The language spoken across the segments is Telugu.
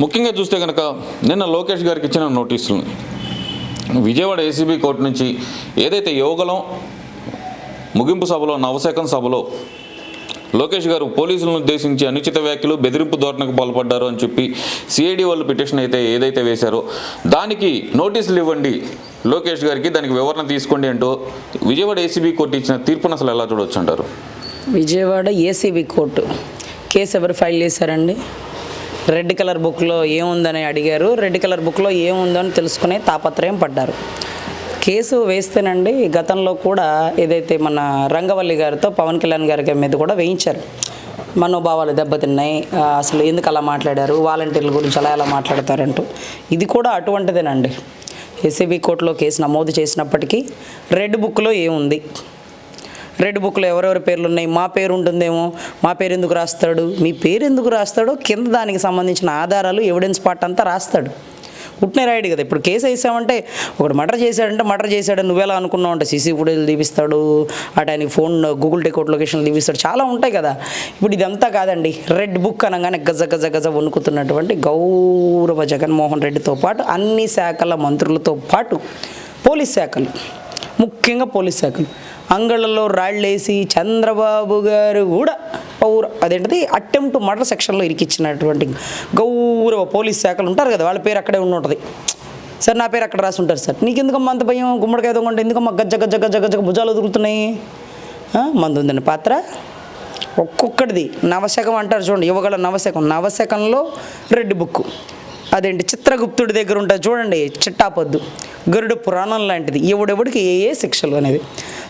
ముఖ్యంగా చూస్తే కనుక నిన్న లోకేష్ గారికి ఇచ్చిన నోటీసులు. విజయవాడ ఏసీబీ కోర్టు నుంచి ఏదైతే యోగలం ముగింపు సభలో నవశకం సభలో లోకేష్ గారు పోలీసులను ఉద్దేశించి అనుచిత వ్యాఖ్యలు బెదిరింపు ధోరణకు పాల్పడ్డారు అని చెప్పి సిఐడి వాళ్ళు పిటిషన్ అయితే ఏదైతే వేశారో దానికి నోటీసులు ఇవ్వండి లోకేష్ గారికి దానికి వివరణ తీసుకోండి అంటూ విజయవాడ ఏసీబీ కోర్టు ఇచ్చిన తీర్పును అసలు ఎలా చూడొచ్చు అంటారు? Vijayawada ACB court. కేసు ఎవరు ఫైల్ చేశారండి? రెడ్ కలర్ బుక్లో ఏముందని అడిగారు. రెడ్ కలర్ బుక్లో ఏముందని తెలుసుకునే తాపత్రయం పడ్డారు. కేసు వేస్తేనండి గతంలో కూడా ఏదైతే మన రంగవల్లి గారితో పవన్ కళ్యాణ్ గారి మీద కూడా వేయించారు. మనోభావాలు దెబ్బతిన్నాయి. అసలు ఎందుకు అలా మాట్లాడారు? వాలంటీర్ల గురించి అలా ఎలా మాట్లాడతారంటూ. ఇది కూడా అటువంటిదేనండి. ఎస్సీబీ కోర్టులో కేసు నమోదు చేసినప్పటికీ రెడ్ బుక్లో ఏముంది? రెడ్ బుక్లో ఎవరెవరి పేర్లు ఉన్నాయి మా పేరు ఉంటుందేమో. మా పేరు ఎందుకు రాస్తాడు? మీ పేరు ఎందుకు రాస్తాడో కింద దానికి సంబంధించిన ఆధారాలు ఎవిడెన్స్ పార్ట్ అంతా రాస్తాడు. ఉట్నే రాయడు కదా. ఇప్పుడు కేసు వేసామంటే ఒకడు మర్డర్ చేశాడంటే మర్డర్ చేశాడని నువ్వెలా అనుకున్నావు అంటే సీసీ ఫుటేజ్ తీపిస్తాడు అటు ఆయన ఫోన్ గూగుల్ టేకౌట్ లొకేషన్ తీపిస్తాడు. చాలా ఉంటాయి కదా. ఇప్పుడు ఇదంతా కాదండి. రెడ్ బుక్ అనగానే గజ గజ గజ వణుకుతున్నటువంటి గౌరవ జగన్మోహన్ రెడ్డితో పాటు అన్ని శాఖల మంత్రులతో పాటు పోలీస్ శాఖలు. ముఖ్యంగా పోలీస్ శాఖలు. అంగళ్ళలో రాళ్ళేసి చంద్రబాబు గారు కూడా పౌర అదేంటిది అటెంప్ట్ మర్డర్ సెక్షన్లో ఇరికిచ్చినటువంటి గౌరవ పోలీస్ శాఖలు ఉంటారు కదా వాళ్ళ పేరు అక్కడే ఉంటుంది సార్ నా పేరు అక్కడ రాసి ఉంటారు సార్. నీకు ఎందుకమ్మా అంత భయం? గుమ్మడికాయ దొంగంటే ఎందుకమ్మా గజ్జ గజ్జ గజ్జ గజ్జ భుజాలు వదులుతున్నాయి? మందు ఉందండి పాత్ర. ఒక్కొక్కటిది. నవశకం అంటారు చూడండి యువగల నవశకం. నవశకంలో రెడ్ బుక్. అదేంటి? చిత్రగుప్తుడి దగ్గర ఉంటుంది చూడండి చిట్టాపొద్దు. గరుడు పురాణం లాంటిది. ఎవడెవడికి ఏ ఏ శిక్షలు అనేది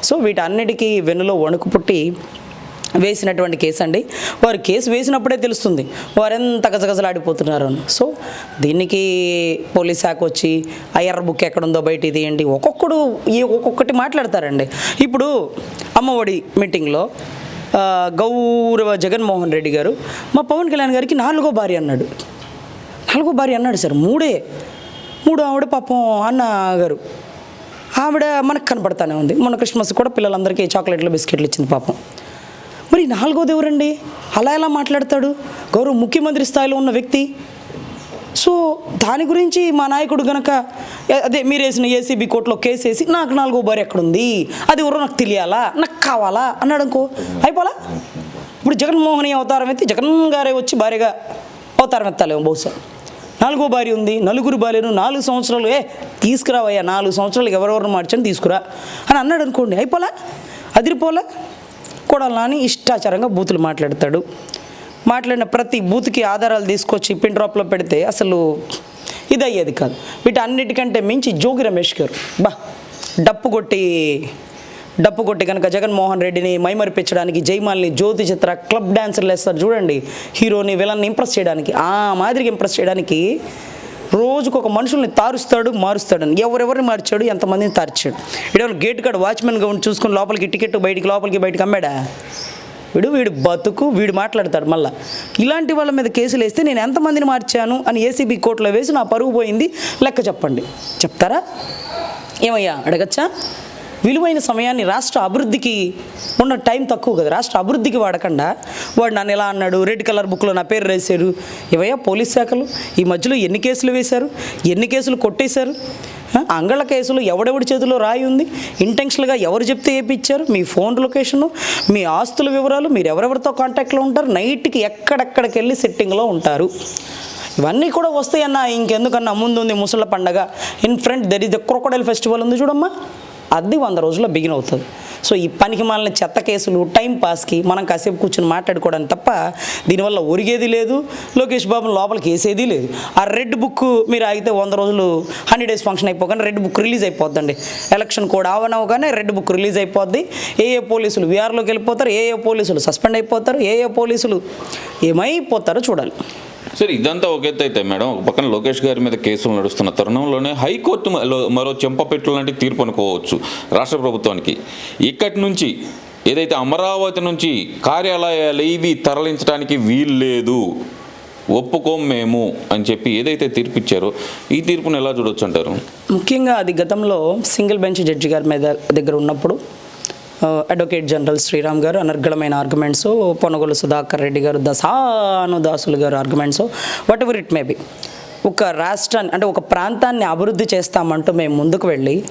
సో వీటన్నిటికీ వెన్నులో వణుకు పుట్టి వేసినటువంటి కేసు అండి. వారు కేసు వేసినప్పుడే తెలుస్తుంది. వారు ఎంత గజగజలాడిపోతున్నారు అని. సో దీనికి పోలీస్ శాఖ వచ్చి ఐఆర్ బుక్ ఎక్కడుందో బయట ఇది ఏంటి ఒక్కొక్కడు ఈ ఒక్కొక్కటి మాట్లాడతారండి. ఇప్పుడు అమ్మఒడి మీటింగ్లో గౌరవ జగన్మోహన్ రెడ్డి గారు మా పవన్ కళ్యాణ్ గారికి నాలుగో భార్య అన్నాడు. నాలుగో భార్య అన్నాడు సార్ మూడే. మూడు ఆవిడ పాపం అన్న గారు. ఆవిడ మనకు కనపడతానే ఉంది. మొన్న క్రిస్మస్ కూడా పిల్లలందరికీ చాక్లెట్లు బిస్కెట్లు ఇచ్చింది పాపం. మరి నాలుగోది ఎవరండి? అలా ఎలా మాట్లాడతాడు? గౌరవ ముఖ్యమంత్రి స్థాయిలో ఉన్న వ్యక్తి. సో దాని గురించి మా నాయకుడు గనక అదే మీరు వేసిన ఏసీబీ కోర్టులో కేసు వేసి నాకు నాలుగో భార్య ఎక్కడుంది? అది ఎవరో నాకు తెలియాలా? నాకు కావాలా? అన్నాడు అనుకో. అయిపోలా? ఇప్పుడు జగన్మోహన్ అవతారం ఎత్తి జగన్ గారే వచ్చి భార్యగా అవతారం ఎత్తాలేమో బహుశా. నాలుగో భార్య ఉంది నలుగురు భార్యను నాలుగు సంవత్సరాలు ఏ తీసుకురావయ్యా నాలుగు సంవత్సరాలు ఎవరెవరిని మార్చని తీసుకురా. అని అన్నాడు అనుకోండి అయిపోలా? అదిరిపోలా? కొడాలని ఇష్టాచారంగా బూతులు మాట్లాడతాడు. మాట్లాడిన ప్రతి బూత్కి ఆధారాలు తీసుకొచ్చి పిన్ డ్రాప్లో పెడితే అసలు ఇది అయ్యేది కాదు. వీటన్నిటికంటే మించి జోగి రమేష్ గారు బా డప్పు కొట్టి డప్పు కొట్టి కనుక జగన్మోహన్ రెడ్డిని మైమరిపించడానికి జైమాల్ని జ్యోతి చిత్ర క్లబ్ డాన్సర్లు వేస్తారు. చూడండి హీరోని విలన్ని ఇంప్రెస్ చేయడానికి ఆ మాదిరిగా ఇంప్రెస్ చేయడానికి రోజుకు ఒక మనుషుల్ని తారుస్తాడు మారుస్తాడని. ఎవరెవరిని మార్చాడు ఎంతమందిని తార్చాడు. ఇడవరు గేట్ కాడ వాచ్మెన్గా ఉండి చూసుకుని లోపలికి టికెట్ బయటికి లోపలికి బయటికి అమ్మాడా? వీడు వీడు బతుకు వీడు మాట్లాడతాడు మళ్ళీ. ఇలాంటి వాళ్ళ మీద కేసులు వేస్తే నేను ఎంతమందిని మార్చాను అని ఏసీబీ కోర్టులో వేసి నా పరుగు పోయింది లెక్క చెప్పండి. చెప్తారా? ఏమయ్యా అడగచ్చా? విలువైన సమయాన్ని రాష్ట్ర అభివృద్ధికి ఉన్న టైం తక్కువ కదా. రాష్ట్ర అభివృద్ధికి వాడకుండా వాడు నన్ను ఎలా అన్నాడు? రెడ్ కలర్ బుక్లో నా పేరు రాశారు. ఇవయా పోలీస్ శాఖలు. ఈ మధ్యలో ఎన్ని కేసులు వేశారు? ఎన్ని కేసులు కొట్టేశారు? అంగళ కేసులు ఎవడెవడి చేతిలో రాయి ఉంది? ఇంటెన్షనల్గా ఎవరు చెప్తే ఏపిచ్చారు? మీ ఫోన్ లొకేషను మీ ఆస్తుల వివరాలు మీరు ఎవరెవరితో కాంటాక్ట్లో ఉంటారు? నైట్కి ఎక్కడెక్కడికి వెళ్ళి సెట్టింగ్లో ఉంటారు. ఇవన్నీ కూడా వస్తాయన్న. ఇంకెందుకన్నా ముందు ఉంది ముసళ్ళ పండగ. In front there is the crocodile festival ఉంది చూడమ్మా. అది వంద రోజుల్లో బిగిన్ అవుతుంది. సో ఈ పనికి మాలిన చెత్త కేసులు టైం పాస్కి మనం కాసేపు కూర్చొని మాట్లాడుకోవడానికి తప్ప దీనివల్ల ఒరిగేది లేదు లోకేష్ బాబు లోపలికి వేసేది లేదు. ఆ రెడ్ బుక్ మీరు ఆగితే వంద రోజులు హండ్రెడ్ డేస్ ఫంక్షన్ అయిపోగానే రెడ్ బుక్ రిలీజ్ అయిపోద్దండి. ఎలక్షన్ కోడ్ ఆవనవగానే రెడ్ బుక్ రిలీజ్ అయిపోద్ది. ఏ ఏ పోలీసులు వీఆర్లోకి వెళ్ళిపోతారు ఏ ఏ పోలీసులు సస్పెండ్ అయిపోతారు ఏ ఏ పోలీసులు ఏమైపోతారో చూడాలి. సరే ఇదంతా ఒక ఎత్తు అయితే మేడం. ఒక పక్కన లోకేష్ గారి మీద కేసులు నడుస్తున్న తరుణంలోనే హైకోర్టు మరో చెంపపెట్టు లాంటి తీర్పు అనుకోవచ్చు రాష్ట్ర ప్రభుత్వానికి. ఇక్కడి నుంచి ఏదైతే అమరావతి నుంచి కార్యాలయాలు ఇవి తరలించడానికి వీలు లేదు ఒప్పుకోం మేము అని చెప్పి ఏదైతే తీర్పు ఇచ్చారో ఈ తీర్పును ఎలా చూడొచ్చు అంటారు? ముఖ్యంగా అది గతంలో సింగిల్ బెంచ్ జడ్జి గారి మీద దగ్గర ఉన్నప్పుడు అడ్వకేట్ జనరల్ శ్రీరామ్ గారు అనర్గళమైన ఆర్గ్యుమెంట్స్ పొనగోలు సుధాకర్ రెడ్డి గారు దశానుదాసులు garu arguments whatever it may be ఒక రాష్ట్రాన్ని అంటే ఒక ప్రాంతాన్ని అభివృద్ధి చేస్తామంటూ మేము ముందుకు వెళ్ళి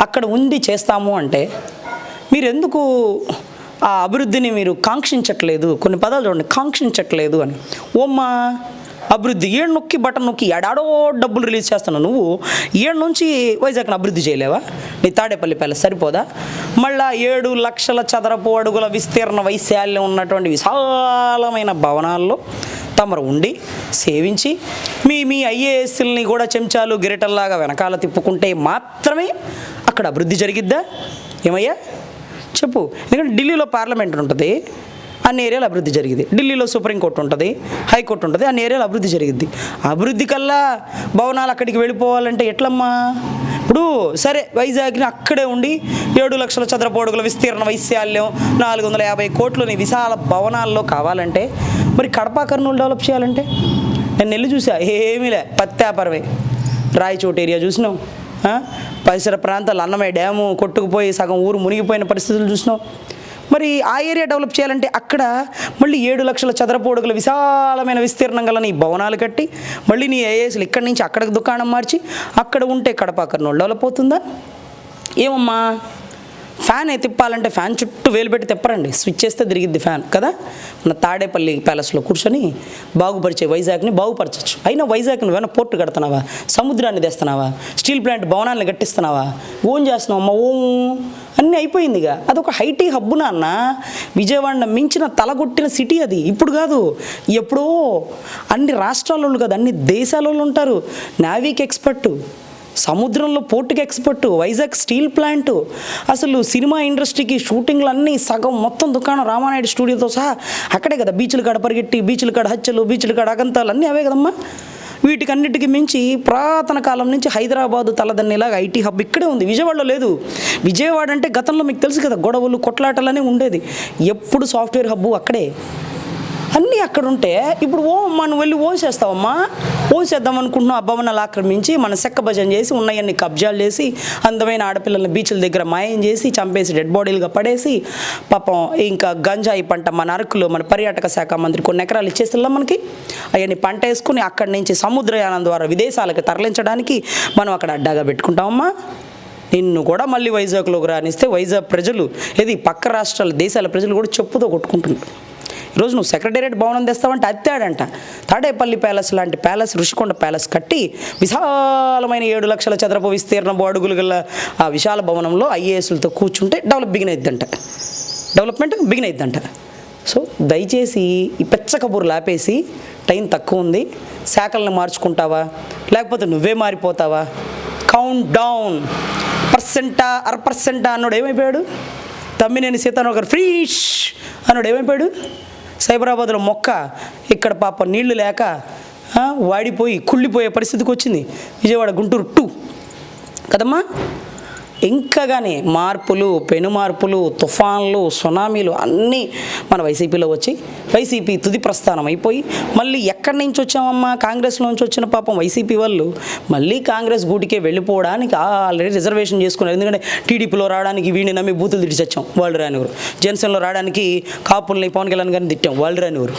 అక్కడ ఉండి చేస్తాము అంటే మీరు ఎందుకు ఆ అభివృద్ధిని మీరు కాంక్షించట్లేదు? కొన్ని పదాలు చూడండి కాంక్షించట్లేదు అని. ఓమ్మా! అభివృద్ధి ఏడు నొక్కి బటన్ నొక్కి ఎడాడో డబ్బులు రిలీజ్ చేస్తున్నావు నువ్వు. ఏడు నుంచి వైజాగ్ని అభివృద్ధి చేయలేవా? నీ తాడేపల్లి ప్యాలెస్ సరిపోదా? మళ్ళా ఏడు లక్షల చదరపు అడుగుల విస్తీర్ణ వైశాల్యం ఉన్నటువంటి విశాలమైన భవనాల్లో తమరు ఉండి సేవించి మీ మీ ఐఏఎస్ని కూడా చెంచాలు గిరిటల్లాగా వెనకాల తిప్పుకుంటే మాత్రమే అక్కడ అభివృద్ధి జరిగిద్దా? ఏమయ్యా? చెప్పు. ఎందుకంటే ఢిల్లీలో పార్లమెంట్ ఉంటుంది. అన్ని ఏరియాలు అభివృద్ధి జరిగింది. ఢిల్లీలో సుప్రీంకోర్టు ఉంటుంది హైకోర్టు ఉంటుంది అన్ని ఏరియాలు అభివృద్ధి జరిగింది. అభివృద్ధి కల్లా భవనాలు అక్కడికి వెళ్ళిపోవాలంటే ఎట్లమ్మా? ఇప్పుడు సరే వైజాగ్ని అక్కడే ఉండి ఏడు లక్షల చదరపు అడుగుల విస్తీర్ణ వైశాల్యం నాలుగు వందల యాభై కోట్లని విశాల భవనాల్లో కావాలంటే మరి కడప కర్నూలు డెవలప్ చేయాలంటే? నేను నెల్లు చూసా ఏమీలే పత్తాపరవే రాయచోటు ఏరియా చూసినాం పరిసర ప్రాంతాలు అన్నమయ్య డ్యాము కొట్టుకుపోయి సగం ఊరు మునిగిపోయిన పరిస్థితులు చూసినాం మరి ఆ ఏరియా డెవలప్ చేయాలంటే అక్కడ మళ్ళీ ఏడు లక్షల చదరపోడుగుల విశాలమైన విస్తీర్ణం గల నీ భవనాలు కట్టి మళ్ళీ నీ ఏఎస్లు ఇక్కడి నుంచి అక్కడికి దుకాణం మార్చి అక్కడ ఉంటే కడప కర్నూలు డెవలప్ అవుతుందా? ఏమమ్మా? ఫ్యాన్ అయితే తిప్పాలంటే ఫ్యాన్ చుట్టూ వేలు పెట్టి తిప్పరండి. స్విచ్ చేస్తే తిరిగిద్ది ఫ్యాన్ కదా? మన తాడేపల్లి ప్యాలెస్లో కూర్చొని బాగుపరిచే వైజాగ్ని బాగుపరచచ్చు. అయినా వైజాగ్ని నువ్వేమైనా పోర్టు కడుతున్నావా? సముద్రాన్ని తెస్తున్నావా? స్టీల్ ప్లాంట్ భవనాన్ని కట్టిస్తున్నావా? ఓన్ చేస్తున్నావు అమ్మ ఓం. అన్నీ అయిపోయిందిగా అదొక హైటీ హబ్బు నాన్న. విజయవాడ మించిన తలగొట్టిన సిటీ అది. ఇప్పుడు కాదు ఎప్పుడో అన్ని రాష్ట్రాల వాళ్ళు కాదు అన్ని దేశాల వాళ్ళు ఉంటారు. నావిక్ ఎక్స్పర్టు సముద్రంలో పోర్టుకి ఎక్స్పర్ట్ వైజాగ్ స్టీల్ ప్లాంట్. అసలు సినిమా ఇండస్ట్రీకి షూటింగ్లు అన్నీ సగం మొత్తం దుకాణం రామానాయుడు స్టూడియోతో సహా అక్కడే కదా. బీచ్లు కాడ పరిగెట్టి బీచ్లు కాడ హత్యలు బీచ్లు కాడ అగంతాలు అన్నీ అవే కదమ్మా. వీటికన్నిటికి మించి పురాతన కాలం నుంచి హైదరాబాదు తలదన్నేలాగా ఐటీ హబ్ ఇక్కడే ఉంది. విజయవాడలో లేదు. విజయవాడ అంటే గతంలో మీకు తెలుసు కదా గొడవలు కొట్లాటలనే ఉండేది. ఎప్పుడు సాఫ్ట్వేర్ హబ్బు అక్కడే. అన్నీ అక్కడ ఉంటే ఇప్పుడు ఓ మనం వెళ్ళి ఓసేస్తావమ్మా ఓసేద్దాం అనుకుంటున్నాం. ఆ భవనాలు ఆక్రమించి మన సెక్క భజన చేసి ఉన్నాయన్ని కబ్జాలు చేసి అందమైన ఆడపిల్లల్ని బీచ్ల దగ్గర మాయం చేసి చంపేసి డెడ్ బాడీలుగా పడేసి పాపం ఇంకా గంజాయి పంట మన అరకులో మన పర్యాటక శాఖ మంత్రి కొన్ని ఎకరాలు ఇచ్చేస్తున్నా మనకి? అవన్నీ పంట వేసుకుని అక్కడి నుంచి సముద్రయానం ద్వారా విదేశాలకు తరలించడానికి మనం అక్కడ అడ్డాగా పెట్టుకుంటామమ్మా. నిన్ను కూడా మళ్ళీ వైజాగ్లోకి రానిస్తే వైజాగ్ ప్రజలు ఏది పక్క రాష్ట్రాల దేశాల ప్రజలు కూడా చెప్పుతో కొట్టుకుంటున్నారు. ఈరోజు నువ్వు సెక్రటేరియట్ భవనం తెస్తావంటే అత్తాడంట. తాడేపల్లి ప్యాలెస్ లాంటి ప్యాలెస్ ఋషికొండ ప్యాలెస్ కట్టి విశాలమైన ఏడు లక్షల చదరపు విస్తీర్ణపు అడుగులు గల ఆ విశాల భవనంలో ఐఏఎస్లతో కూర్చుంటే డెవలప్ బిగిన్ అయిద్దంట. డెవలప్మెంట్ బిగిన్ అయిద్దంట. సో దయచేసి ఈ పెచ్చ కబుర్లు ఆపేసి టైం తక్కువ ఉంది. శాఖలను మార్చుకుంటావా? లేకపోతే నువ్వే మారిపోతావా? కౌంట్ డౌన్ పర్సెంటా అర పర్సెంటా అన్నాడు ఏమైపోయాడు? తమ్మినేని సీతారాం గారు ఫ్రీష్ అన్నాడు ఏమైపోయాడు? సైబరాబాద్లో మొక్క ఇక్కడ పాప నీళ్ళు లేక వాడిపోయి కుళ్ళిపోయే పరిస్థితికి వచ్చింది. విజయవాడ గుంటూరు టూ. కదమ్మా? ఇంకగానే మార్పులు పెను మార్పులు తుఫాన్లు సునామీలు అన్నీ మన వైసీపీలో వచ్చి వైసీపీ తుది ప్రస్థానం అయిపోయి మళ్ళీ ఎక్కడి నుంచి వచ్చామమ్మా? కాంగ్రెస్లో నుంచి వచ్చిన పాపం వైసీపీ వాళ్ళు మళ్ళీ కాంగ్రెస్ గూటికే వెళ్ళిపోవడానికి ఆల్రెడీ రిజర్వేషన్ చేసుకున్నారు. ఎందుకంటే టీడీపీలో రావడానికి వీడిని నమ్మి బూతులు తిడిచొచ్చాం వాళ్ళు రానివారు జనసేనలో రావడానికి కాపుల్ని పవన్ కళ్యాణ్ గారిని తిట్టాం. వాళ్ళు రానివారు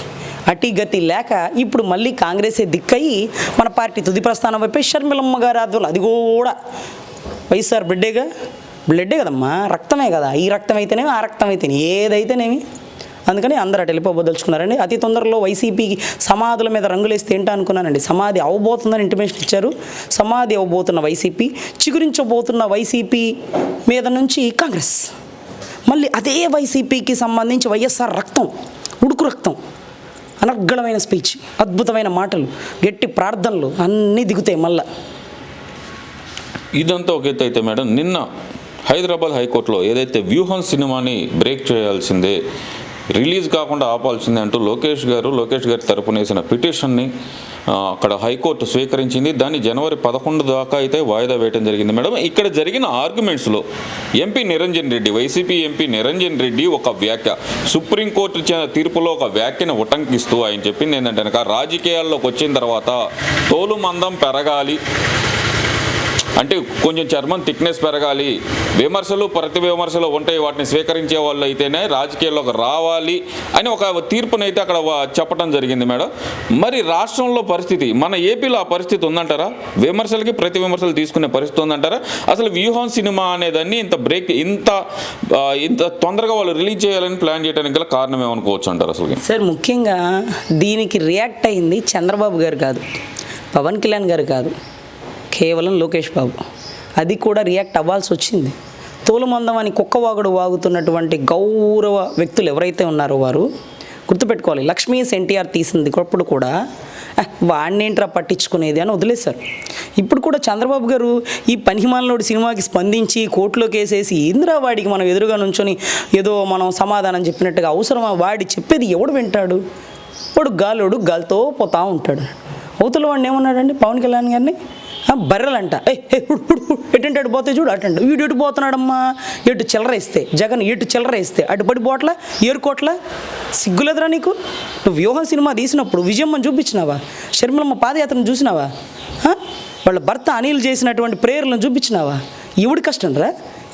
అటి గతి లేక ఇప్పుడు మళ్ళీ కాంగ్రెసే దిక్కయి మన పార్టీ తుది ప్రస్థానం వైపు షర్మిలమ్మ గారి ఆధ్వర్యంలో. అది కూడా వైఎస్ఆర్ బ్లడ్డేగా? బ్లడ్డే కదమ్మా రక్తమే కదా. ఈ రక్తం అయితేనేమి ఆ రక్తం అయితేనే ఏదైతేనేమి. అందుకని అందరూ అటు వెళ్ళిపోబోదలుచుకున్నారండి. అతి తొందరలో వైసీపీకి సమాధుల మీద రంగులేస్తే ఏంటో అనుకున్నానండి. సమాధి అవబోతుందని ఇంటిమేషన్ ఇచ్చారు. సమాధి అవ్వబోతున్న వైసీపీ చిగురించబోతున్న వైసీపీ మీద నుంచి కాంగ్రెస్. మళ్ళీ అదే వైసీపీకి సంబంధించి వైఎస్ఆర్ రక్తం ఉడుకు రక్తం అనర్గళమైన స్పీచ్ అద్భుతమైన మాటలు గట్టి ప్రార్థనలు అన్నీ దిగుతాయి మళ్ళా. ఇదంతా ఒక ఎత్తు అయితే మేడం నిన్న హైదరాబాద్ హైకోర్టులో ఏదైతే వ్యూహం సినిమాని బ్రేక్ చేయాల్సిందే రిలీజ్ కాకుండా ఆపాల్సిందే అంటూ లోకేష్ గారు లోకేష్ గారి తరపున వేసిన పిటిషన్ని అక్కడ హైకోర్టు స్వీకరించింది. దాన్ని జనవరి పదకొండు దాకా అయితే వాయిదా వేయడం జరిగింది మేడం. ఇక్కడ జరిగిన ఆర్గ్యుమెంట్స్లో MP Niranjan Reddy YCP MP Niranjan Reddy ఒక వ్యాఖ్య సుప్రీంకోర్టు ఇచ్చిన తీర్పులో ఒక వ్యాఖ్యను ఉటంకిస్తూ ఆయన చెప్పింది ఏంటంటే కనుక రాజకీయాల్లోకి వచ్చిన తర్వాత తోలు మందం పెరగాలి. అంటే కొంచెం చర్మం థిక్నెస్ పెరగాలి. విమర్శలు ప్రతి విమర్శలు ఉంటాయి వాటిని స్వీకరించే వాళ్ళు అయితేనే రాజకీయాల్లోకి రావాలి అని ఒక తీర్పునైతే అక్కడ చెప్పడం జరిగింది మేడం. మరి రాష్ట్రంలో పరిస్థితి మన ఏపీలో ఆ పరిస్థితి ఉందంటారా? విమర్శలకి ప్రతి విమర్శలు తీసుకునే పరిస్థితి ఉందంటారా? అసలు వ్యూహం సినిమా అనేదాన్ని ఇంత బ్రేక్ ఇంత ఇంత తొందరగా వాళ్ళు రిలీజ్ చేయాలని ప్లాన్ చేయడానికి గల కారణం ఏమనుకోవచ్చు అంటారు అసలు సార్ ముఖ్యంగా దీనికి రియాక్ట్ అయింది చంద్రబాబు గారు కాదు పవన్ కళ్యాణ్ గారు కాదు. కేవలం లోకేష్ బాబు. అది కూడా రియాక్ట్ అవ్వాల్సి వచ్చింది. తోలుమందం అని కుక్కవాగుడు వాగుతున్నటువంటి గౌరవ వ్యక్తులు ఎవరైతే ఉన్నారో వారు గుర్తుపెట్టుకోవాలి. లక్ష్మీస్ ఎన్టీఆర్ తీసింది అప్పుడు కూడా "ఆ, వాడినేంట్రా పట్టించుకునేది? అని వదిలేశారు. ఇప్పుడు కూడా చంద్రబాబు గారు ఈ పనిహిమాలనోడు సినిమాకి స్పందించి కోర్టులోకి వేసేసి ఇందిరా వాడికి మనం ఎదురుగా నుంచొని ఏదో మనం సమాధానం చెప్పినట్టుగా అవసరమా? వాడి చెప్పేది ఎవడు వింటాడు? వాడు గాలోడు గాలితో పోతా ఉంటాడు. అవతల వాడిని ఏమన్నాడండి? పవన్ కళ్యాణ్ గారిని? బర్రెలంట. ఎటుంటాడు పోతే చూడు అటండు వీడు ఎటు పోతున్నాడమ్మా? ఎటు చిల్లరేస్తే జగన్ ఎటు చిల్లరేస్తే అటు పడి పోట్ల ఏరుకోట్ల? సిగ్గులేదురా నీకు? నువ్వు వ్యూహం సినిమా తీసినప్పుడు విజయమ్మని చూపించినావా? షర్మిలమ్మ పాదయాత్రను చూసినావా? వాళ్ళ భర్త అనిల్ చేసినటువంటి ప్రేయర్లను చూపించినావా? ఎవడి కష్టం రా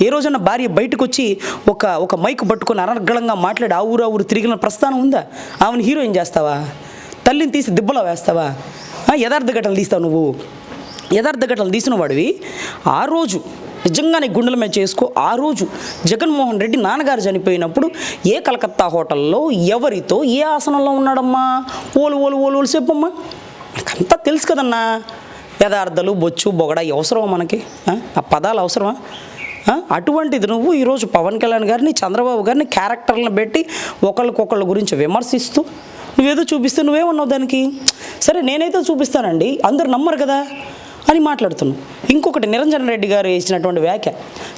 ఏ రోజన్నా భార్య బయటకు వచ్చి ఒక ఒక మైక్ పట్టుకొని అనర్గళంగా మాట్లాడి ఆ ఊరు ఆ ఊరు తిరిగిన ప్రస్థానం ఉందా? ఆమెను హీరోయిన్ చేస్తావా? తల్లిని తీసి దిబ్బలో వేస్తావా? యథార్థ ఘటనలు తీస్తావు నువ్వు. యథార్థ ఘటనలు తీసిన వాడివి ఆ రోజు నిజంగానే గుండెల మీద చేసుకో ఆ రోజు జగన్మోహన్ రెడ్డి నాన్నగారు చనిపోయినప్పుడు ఏ కలకత్తా హోటల్లో ఎవరితో ఏ ఆసనంలో ఉన్నాడమ్మా? ఓలు ఓలు ఓలు ఓలు చెప్పమ్మా. నాకంతా తెలుసు కదన్నా. యథార్థలు బొచ్చు బొగడ అవసరమా మనకి? ఆ? పదాలు అవసరమా? అటువంటిది నువ్వు ఈరోజు పవన్ కళ్యాణ్ గారిని చంద్రబాబు గారిని క్యారెక్టర్లను పెట్టి ఒకళ్ళకొకళ్ళ గురించి విమర్శిస్తూ నువ్వేదో చూపిస్తే నువ్వేమన్నావు దానికి? సరే నేనైతే చూపిస్తానండి. అందరు నమ్మరు కదా. అని మాట్లాడుతున్నాం. ఇంకొకటి నిరంజన్ రెడ్డి గారు వేసినటువంటి వ్యాఖ్య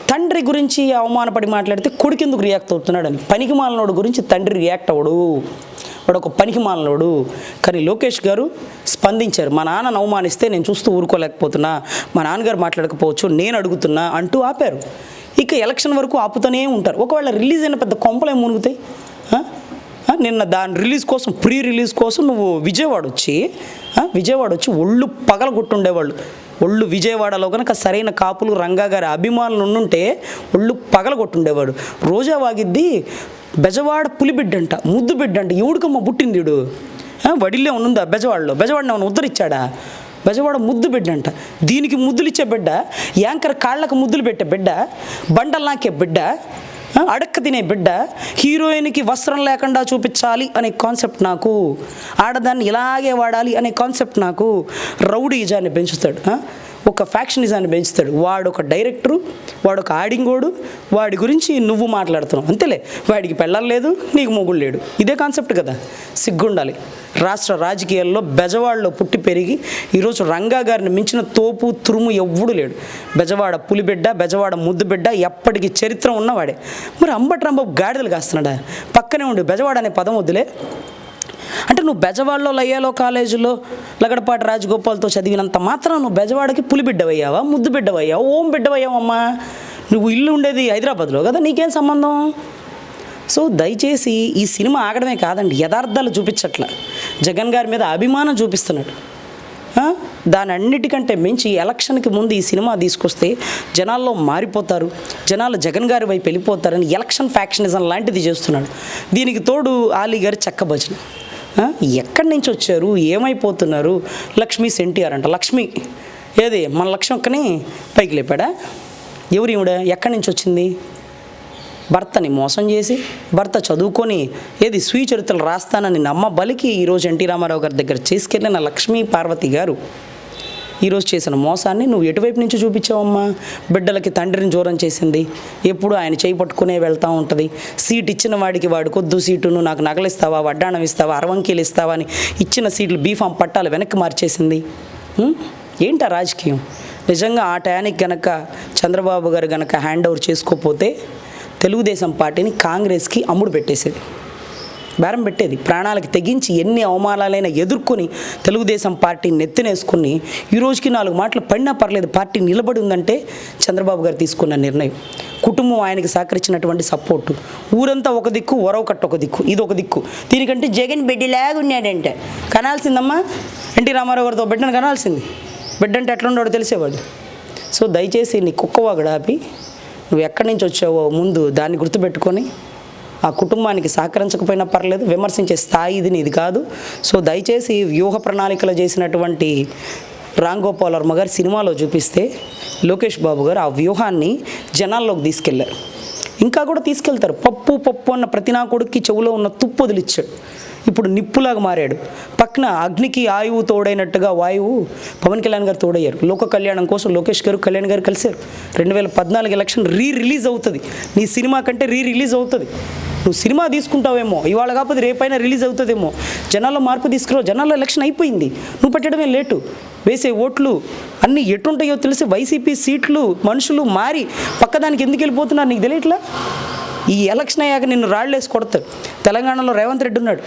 తండ్రి గురించి అవమానపడి మాట్లాడితే కొడుకెందుకు రియాక్ట్ అవుతున్నాడని. పనికి మాలనోడు గురించి తండ్రి రియాక్ట్ అవ్వడు. వాడు ఒక పనికి మాలనోడు కానీ లోకేష్ గారు స్పందించారు మా నాన్నను అవమానిస్తే నేను చూస్తూ ఊరుకోలేకపోతున్నా మా నాన్నగారు మాట్లాడకపోవచ్చు నేను అడుగుతున్నా అంటూ ఆపారు. ఇక ఎలక్షన్ వరకు ఆపుతూనే ఉంటారు. ఒకవేళ రిలీజ్ అయిన పెద్ద కొంపలే మునుగుతాయి. నిన్న దాని రిలీజ్ కోసం ప్రీ రిలీజ్ కోసం నువ్వు విజయవాడ వచ్చి విజయవాడ వచ్చి ఒళ్ళు పగల కొట్టుండేవాళ్ళు ఒళ్ళు విజయవాడలో కనుక సరైన కాపులు రంగా గారి అభిమానులు ఉండుంటే ఒళ్ళు పగల కొట్టుండేవాడు రోజా వాగిద్ది బెజవాడ పులిబిడ్డంట ముద్దు బిడ్డంట ఎవడికమ్మ పుట్టింది వీడు ఆ, వడిల్లే ఉందా బెజవాడలో? బెజవాడిని ఏమైనా ఉద్ధరిచ్చాడా బెజవాడ ముద్దు బిడ్డ అంట దీనికి ముద్దులు ఇచ్చే బిడ్డ యాంకర్ కాళ్ళకు ముద్దులు పెట్టే బిడ్డ బండలు నాకే బిడ్డ అడక్క తినే బిడ్డ. హీరోయిన్కి వస్త్రం లేకుండా చూపించాలి అనే కాన్సెప్ట్ నాకు. ఆడదాన్ని ఇలాగే వాడాలి అనే కాన్సెప్ట్ నాకు రౌడీజాన్ని పెంచుతాడు. ఒక ఫ్యాక్షనిజాన్ని పెంచుతాడు. వాడు ఒక డైరెక్టరు వాడు ఒక ఆడింగోడు వాడి గురించి నువ్వు మాట్లాడుతున్నావు. అంతేలే వాడికి పెళ్ళం లేదు నీకు మొగుడు లేడు. ఇదే కాన్సెప్ట్ కదా. సిగ్గుండాలి. రాష్ట్ర రాజకీయాల్లో బెజవాడలో పుట్టి పెరిగి ఈరోజు రంగా గారిని మించిన తోపు తురుము ఎవ్వడు లేడు. బెజవాడ పులిబిడ్డ బెజవాడ ముద్దు బిడ్డ ఎప్పటికీ చరిత్ర ఉన్నవాడే. మరి అంబట్రంబాబు గాడిదలు కాస్తున్నాడా? పక్కనే ఉండి బెజవాడ అనే పదం వద్దులే. అంటే నువ్వు బెజవాడలో లయ్యాలో కాలేజీలో లగడపాటి రాజగోపాల్తో చదివినంత మాత్రం నువ్వు బెజవాడకి పులిబిడ్డవయ్యావా ముద్దు బిడ్డవయ్యావా ఓం బిడ్డవయ్యావమ్మా? నువ్వు ఇల్లు ఉండేది హైదరాబాద్లో కదా నీకేం సంబంధం? సో దయచేసి ఈ సినిమా ఆగడమే కాదండి యథార్థాలు చూపించట్ల. జగన్ గారి మీద అభిమానం చూపిస్తున్నాడు. దాని అన్నిటికంటే మించి ఎలక్షన్కి ముందు ఈ సినిమా తీసుకొస్తే జనాల్లో మారిపోతారు జనాలు జగన్ గారి వైపు వెళ్ళిపోతారని ఎలక్షన్ ఫ్యాక్షనిజం లాంటిది చేస్తున్నాడు. దీనికి తోడు ఆలీ గారి చెక్క భజన. ఎక్కడి నుంచి వచ్చారు? ఏమైపోతున్నారు? లక్ష్మీ ఎన్టీఆర్ అంట. లక్ష్మి. ఏది? మన లక్ష్మక్కని పైకి లేపాడా? ఎవరు ఈవిడ? ఎక్కడి నుంచి వచ్చింది? భర్తని మోసం చేసి భర్త చదువుకొని ఏది స్వీచరిత్రలు రాస్తానని నమ్మ బలికి ఈరోజు ఎన్టీ రామారావు గారి దగ్గర చేసుకెళ్ళిన లక్ష్మీ పార్వతి గారు. ఈరోజు చేసిన మోసాన్ని నువ్వు ఎటువైపు నుంచి చూపించావమ్మా? బిడ్డలకి తండ్రిని దూరం చేసింది. ఎప్పుడు ఆయన చేయి పట్టుకునే వెళ్తూ ఉంటుంది. సీట్ ఇచ్చిన వాడికి వాడు కొద్దు సీటును నాకు నగలిస్తావా వడ్డాణం ఇస్తావా అరవంకీలు ఇస్తావా అని ఇచ్చిన సీట్లు బీఫామ్ పట్టాలు వెనక్కి మార్చేసింది. ఏంటా రాజకీయం? నిజంగా ఆ టయానికి గనక చంద్రబాబు గారు గనక హ్యాండ్ ఓవర్ చేసుకోకపోతే తెలుగుదేశం పార్టీని కాంగ్రెస్కి అమ్ముడు పెట్టేసేది. బేరం పెట్టేది. ప్రాణాలకు తెగించి ఎన్ని అవమానాలైనా ఎదుర్కొని తెలుగుదేశం పార్టీ నెత్తినేసుకుని ఈ రోజుకి నాలుగు మాటలు పడినా పర్లేదు పార్టీ నిలబడి ఉందంటే చంద్రబాబు గారు తీసుకున్న నిర్ణయం. కుటుంబం ఆయనకి సహకరించినటువంటి సపోర్టు ఊరంతా ఒక దిక్కు ఒరవకట్ట ఒక దిక్కు ఇది ఒక దిక్కు. దీనికంటే జగన్ బిడ్డలాగా ఉన్నాడంటే. కనాల్సిందమ్మా ఎన్టీ రామారావు గారితో బిడ్డను కనాల్సింది. బిడ్డ అంటే తెలిసేవాడు. సో దయచేసి నీ కుక్కవాగుడు ఆపి నువ్వు ఎక్కడి నుంచి వచ్చావో ముందు దాన్ని గుర్తుపెట్టుకొని ఆ కుటుంబానికి సహకరించకపోయినా పర్లేదు విమర్శించే స్థాయి ఇది నీది కాదు. సో దయచేసి వ్యూహ ప్రణాళికలు చేసినటువంటి రామ్ గోపాల్ వర్మ గారు సినిమాలో చూపిస్తే లోకేష్ బాబు గారు ఆ వ్యూహాన్ని జనాల్లోకి తీసుకెళ్ళారు. ఇంకా కూడా తీసుకెళ్తారు. పప్పు పప్పు అన్న ప్రతి నా కొడుక్కి చెవులో ఉన్న తుప్పు వదిలిచ్చాడు. ఇప్పుడు నిప్పులాగా మారాడు. పక్కన అగ్నికి ఆయువు తోడైనట్టుగా వాయువు పవన్ కళ్యాణ్ గారు తోడయ్యారు. లోక కళ్యాణం కోసం లోకేష్ గారు కళ్యాణ్ గారు కలిశారు. రెండు వేల పద్నాలుగు ఎలక్షన్ రీ రిలీజ్ అవుతుంది. నీ సినిమా కంటే రీ రిలీజ్ అవుతుంది. నువ్వు సినిమా తీసుకుంటావేమో? ఇవాళ కాకపోతే రేపైనా రిలీజ్ అవుతుందేమో? జనాల్లో మార్పు తీసుకురావు జనాల్లో ఎలక్షన్ అయిపోయింది. నువ్వు పెట్టడమే లేటు. వేసే ఓట్లు అన్నీ ఎటుంటాయో తెలిసి వైసీపీ సీట్లు మనుషులు మారి పక్కదానికి ఎందుకు వెళ్ళిపోతున్నారు నీకు తెలియట్లా? ఈ ఎలక్షన్ అయ్యాక నిన్ను రాళ్ళేసి కొడతాడు తెలంగాణలో రేవంత్ రెడ్డి ఉన్నాడు.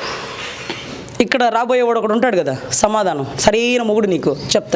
ఇక్కడ రాబోయేవాడు ఒకడు ఉంటాడు కదా సమాధానం. సరైన మొగుడు నీకు చెప్తాడు.